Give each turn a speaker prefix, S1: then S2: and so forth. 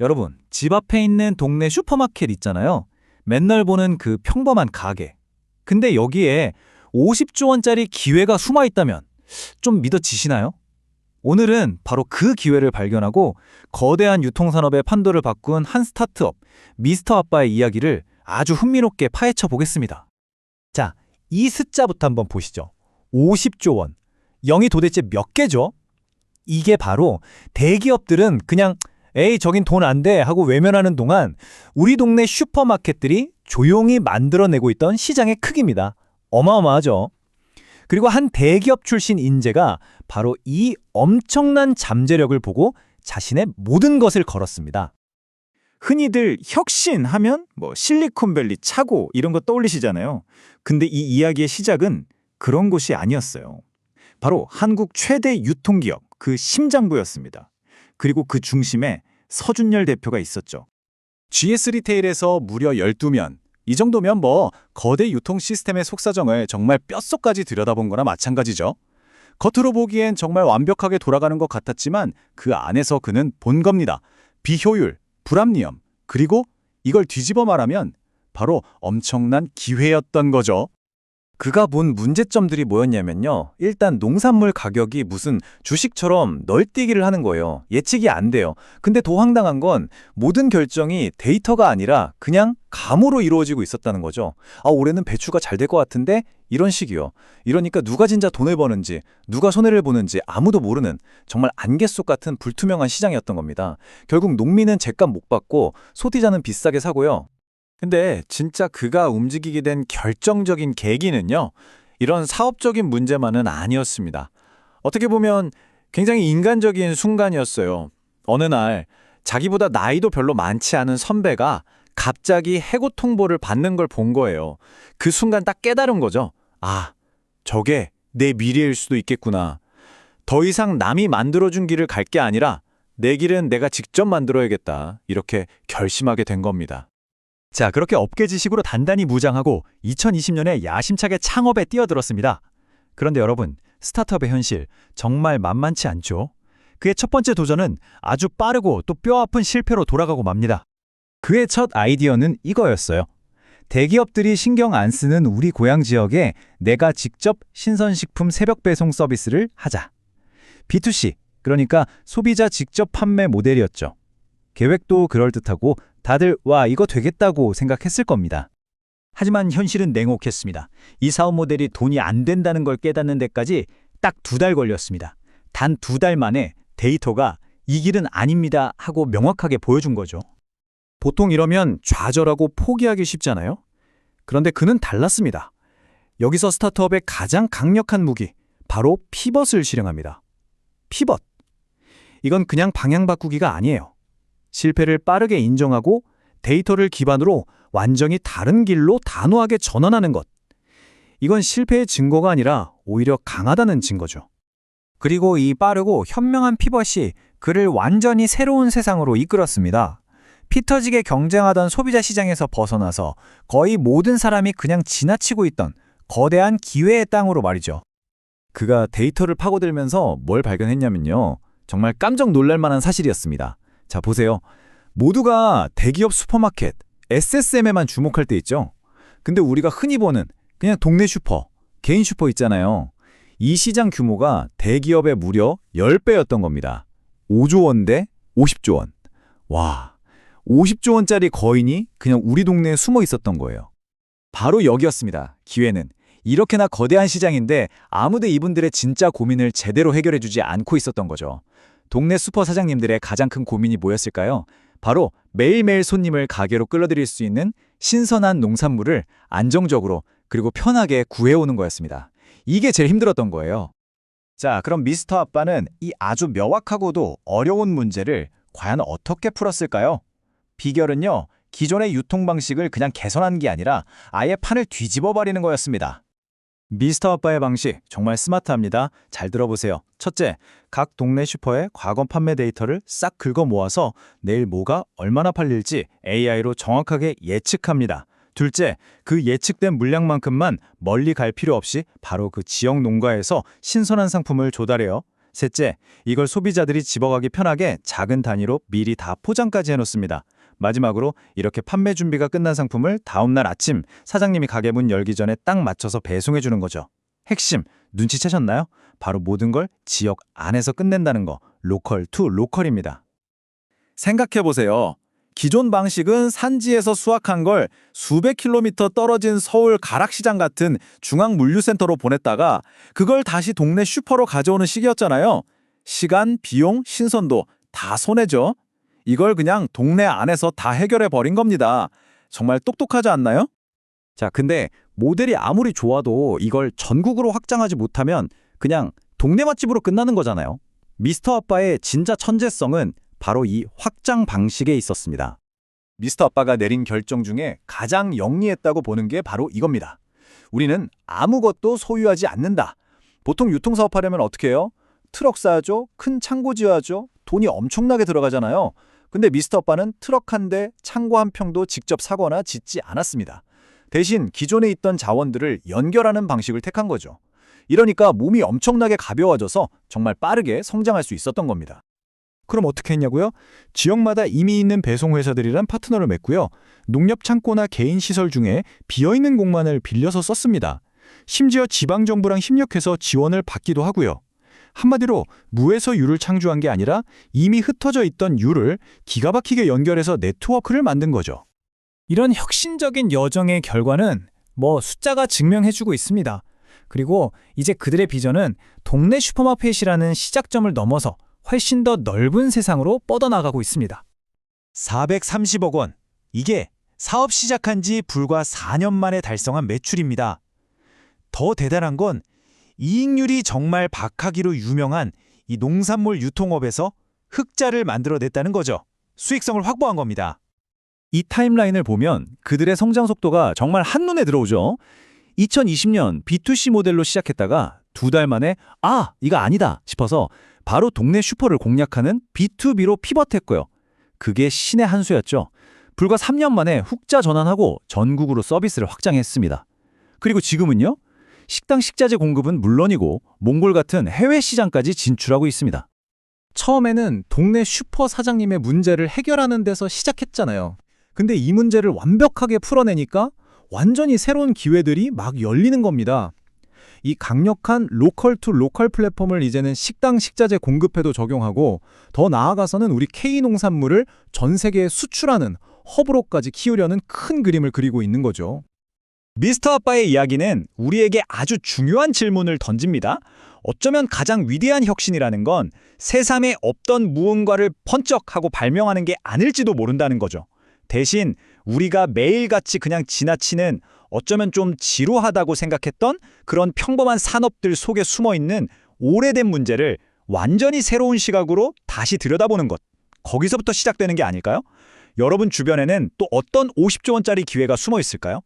S1: 여러분, 집 앞에 있는 동네 슈퍼마켓 있잖아요. 맨날 보는 그 평범한 가게. 근데 여기에 50조 원짜리 기회가 숨어 있다면 좀 믿어지시나요? 오늘은 바로 그 기회를 발견하고 거대한 유통산업의 판도를 바꾼 한 스타트업, 미스터 아빠의 이야기를 아주 흥미롭게 파헤쳐 보겠습니다. 자, 이 숫자부터 한번 보시죠. 50조 원. 0이 도대체 몇 개죠? 이게 바로 대기업들은 그냥 에이 저긴 돈 안 돼 하고 외면하는 동안 우리 동네 슈퍼마켓들이 조용히 만들어내고 있던 시장의 크기입니다. 어마어마하죠. 그리고 한 대기업 출신 인재가 바로 이 엄청난 잠재력을 보고 자신의 모든 것을 걸었습니다.
S2: 흔히들 혁신 하면 뭐 실리콘밸리 차고 이런 거 떠올리시잖아요. 근데 이 이야기의 시작은 그런 곳이 아니었어요. 바로 한국 최대 유통기업 그 심장부였습니다. 그리고 그 중심에 서준열 대표가 있었죠.
S3: GS 리테일에서 무려 12면. 이 정도면 뭐 거대 유통 시스템의 속사정을 정말 뼛속까지 들여다본 거나 마찬가지죠. 겉으로 보기엔 정말 완벽하게 돌아가는 것 같았지만 그 안에서 그는 본 겁니다. 비효율, 불합리함, 그리고 이걸 뒤집어 말하면 바로 엄청난 기회였던 거죠.
S1: 그가 본 문제점들이 뭐였냐면요. 일단 농산물 가격이 무슨 주식처럼 널뛰기를 하는 거예요. 예측이 안 돼요. 근데 더 황당한 건 모든 결정이 데이터가 아니라 그냥 감으로 이루어지고 있었다는 거죠. 아, 올해는 배추가 잘 될 것 같은데 이런 식이요. 이러니까 누가 진짜 돈을 버는지, 누가 손해를 보는지 아무도 모르는 정말 안개 속 같은 불투명한 시장이었던 겁니다. 결국 농민은 제 값 못 받고 소비자는 비싸게 사고요.
S3: 근데 진짜 그가 움직이게 된 결정적인 계기는요. 이런 사업적인 문제만은 아니었습니다. 어떻게 보면 굉장히 인간적인 순간이었어요. 어느 날 자기보다 나이도 별로 많지 않은 선배가 갑자기 해고 통보를 받는 걸 본 거예요. 그 순간 딱 깨달은 거죠. 아, 저게 내 미래일 수도 있겠구나. 더 이상 남이 만들어준 길을 갈 게 아니라 내 길은 내가 직접 만들어야겠다. 이렇게 결심하게 된 겁니다.
S1: 자, 그렇게 업계 지식으로 단단히 무장하고 2020년에 야심차게 창업에 뛰어들었습니다. 그런데 여러분, 스타트업의 현실 정말 만만치 않죠? 그의 첫 번째 도전은 아주 빠르고 또 뼈아픈 실패로 돌아가고 맙니다. 그의 첫 아이디어는 이거였어요. 대기업들이 신경 안 쓰는 우리 고향 지역에 내가 직접 신선식품 새벽 배송 서비스를 하자. B2C, 그러니까 소비자 직접 판매 모델이었죠. 계획도 그럴듯하고 다들 와 이거 되겠다고 생각했을 겁니다. 하지만 현실은 냉혹했습니다. 이 사업 모델이 돈이 안 된다는 걸 깨닫는 데까지 딱 두 달 걸렸습니다. 단 두 달 만에 데이터가 이 길은 아닙니다 하고 명확하게 보여준 거죠. 보통 이러면 좌절하고 포기하기 쉽잖아요. 그런데 그는 달랐습니다. 여기서 스타트업의 가장 강력한 무기, 바로 피벗을 실행합니다. 피벗. 이건 그냥 방향 바꾸기가 아니에요. 실패를 빠르게 인정하고 데이터를 기반으로 완전히 다른 길로 단호하게 전환하는 것. 이건 실패의 증거가 아니라 오히려 강하다는 증거죠. 그리고 이 빠르고 현명한 피벗이 그를 완전히 새로운 세상으로 이끌었습니다. 피터지게 경쟁하던 소비자 시장에서 벗어나서 거의 모든 사람이 그냥 지나치고 있던 거대한 기회의 땅으로 말이죠. 그가 데이터를 파고들면서 뭘 발견했냐면요. 정말 깜짝 놀랄 만한 사실이었습니다. 자, 보세요. 모두가 대기업 슈퍼마켓, SSM에만 주목할 때 있죠? 근데 우리가 흔히 보는 그냥 동네 슈퍼, 개인 슈퍼 있잖아요. 이 시장 규모가 대기업의 무려 10배였던 겁니다. 5조 원 대 50조 원. 와, 50조 원짜리 거인이 그냥 우리 동네에 숨어 있었던 거예요. 바로 여기였습니다. 기회는. 이렇게나 거대한 시장인데 아무도 이분들의 진짜 고민을 제대로 해결해주지 않고 있었던 거죠. 동네 슈퍼 사장님들의 가장 큰 고민이 뭐였을까요? 바로 매일매일 손님을 가게로 끌어들일 수 있는 신선한 농산물을 안정적으로 그리고 편하게 구해오는 거였습니다. 이게 제일 힘들었던 거예요. 자, 그럼 미스터 아빠는 이 아주 명확하고도 어려운 문제를 과연 어떻게 풀었을까요? 비결은요, 기존의 유통 방식을 그냥 개선한 게 아니라 아예 판을 뒤집어 버리는 거였습니다. 미스터 아빠의 방식 정말 스마트합니다. 잘 들어보세요. 첫째, 각 동네 슈퍼의 과거 판매 데이터를 싹 긁어 모아서 내일 뭐가 얼마나 팔릴지 AI로 정확하게 예측합니다. 둘째, 그 예측된 물량만큼만 멀리 갈 필요 없이 바로 그 지역 농가에서 신선한 상품을 조달해요.
S2: 셋째, 이걸 소비자들이 집어가기 편하게 작은 단위로 미리 다 포장까지 해놓습니다. 마지막으로 이렇게 판매 준비가 끝난 상품을 다음날 아침 사장님이 가게 문 열기 전에 딱 맞춰서 배송해 주는 거죠. 핵심, 눈치채셨나요? 바로 모든 걸 지역 안에서 끝낸다는 거, 로컬 투 로컬입니다. 생각해보세요. 기존 방식은 산지에서 수확한 걸 수백 킬로미터 떨어진 서울 가락시장 같은 중앙 물류센터로 보냈다가 그걸 다시 동네 슈퍼로 가져오는 식이었잖아요. 시간, 비용, 신선도 다 손해죠. 이걸 그냥 동네 안에서 다 해결해 버린 겁니다. 정말 똑똑하지 않나요?
S4: 자, 근데 모델이 아무리 좋아도 이걸 전국으로 확장하지 못하면 그냥 동네 맛집으로 끝나는 거잖아요. 미스터 아빠의 진짜 천재성은 바로 이 확장 방식에 있었습니다.
S3: 미스터 아빠가 내린 결정 중에 가장 영리했다고 보는 게 바로 이겁니다. 우리는 아무것도 소유하지 않는다. 보통 유통사업 하려면 어떻게 해요? 트럭 사야죠? 큰 창고 지어야죠? 돈이 엄청나게 들어가잖아요. 근데 미스터 아빠는 트럭 한 대, 창고 한 평도 직접 사거나 짓지 않았습니다. 대신 기존에 있던 자원들을 연결하는 방식을 택한 거죠. 이러니까 몸이 엄청나게 가벼워져서 정말 빠르게 성장할 수 있었던 겁니다.
S2: 그럼 어떻게 했냐고요? 지역마다 이미 있는 배송회사들이란 파트너를 맺고요. 농협 창고나 개인 시설 중에 비어있는 공간을 빌려서 썼습니다. 심지어 지방정부랑 협력해서 지원을 받기도 하고요. 한마디로 무에서 유를 창조한 게 아니라 이미 흩어져 있던 유를 기가 막히게 연결해서 네트워크를 만든 거죠.
S5: 이런 혁신적인 여정의 결과는 뭐 숫자가 증명해주고 있습니다. 그리고 이제 그들의 비전은 동네 슈퍼마켓이라는 시작점을 넘어서 훨씬 더 넓은 세상으로 뻗어나가고 있습니다.
S2: 430억 원. 이게 사업 시작한 지 불과 4년 만에 달성한 매출입니다. 더 대단한 건 이익률이 정말 박하기로 유명한 이 농산물 유통업에서 흑자를 만들어냈다는 거죠. 수익성을 확보한 겁니다.
S4: 이 타임라인을 보면 그들의 성장 속도가 정말 한눈에 들어오죠. 2020년 B2C 모델로 시작했다가 두 달 만에 아, 이거 아니다 싶어서 바로 동네 슈퍼를 공략하는 B2B로 피벗했고요. 그게 신의 한 수였죠. 불과 3년 만에 훅자 전환하고 전국으로 서비스를 확장했습니다. 그리고 지금은요? 식당 식자재 공급은 물론이고 몽골 같은 해외 시장까지 진출하고 있습니다.
S5: 처음에는 동네 슈퍼 사장님의 문제를 해결하는 데서 시작했잖아요. 근데 이 문제를 완벽하게 풀어내니까 완전히 새로운 기회들이 막 열리는 겁니다. 이 강력한 로컬 투 로컬 플랫폼을 이제는 식당 식자재 공급에도 적용하고 더 나아가서는 우리 K 농산물을 전 세계에 수출하는 허브로까지 키우려는 큰 그림을 그리고 있는 거죠.
S2: 미스터 아빠의 이야기는 우리에게 아주 중요한 질문을 던집니다. 어쩌면 가장 위대한 혁신이라는 건 세상에 없던 무언가를 번쩍하고 발명하는 게 아닐지도 모른다는 거죠. 대신 우리가 매일같이 그냥 지나치는 어쩌면 좀 지루하다고 생각했던 그런 평범한 산업들 속에 숨어 있는 오래된 문제를 완전히 새로운 시각으로 다시 들여다보는 것. 거기서부터 시작되는 게 아닐까요? 여러분 주변에는 또 어떤 50조 원짜리 기회가 숨어 있을까요?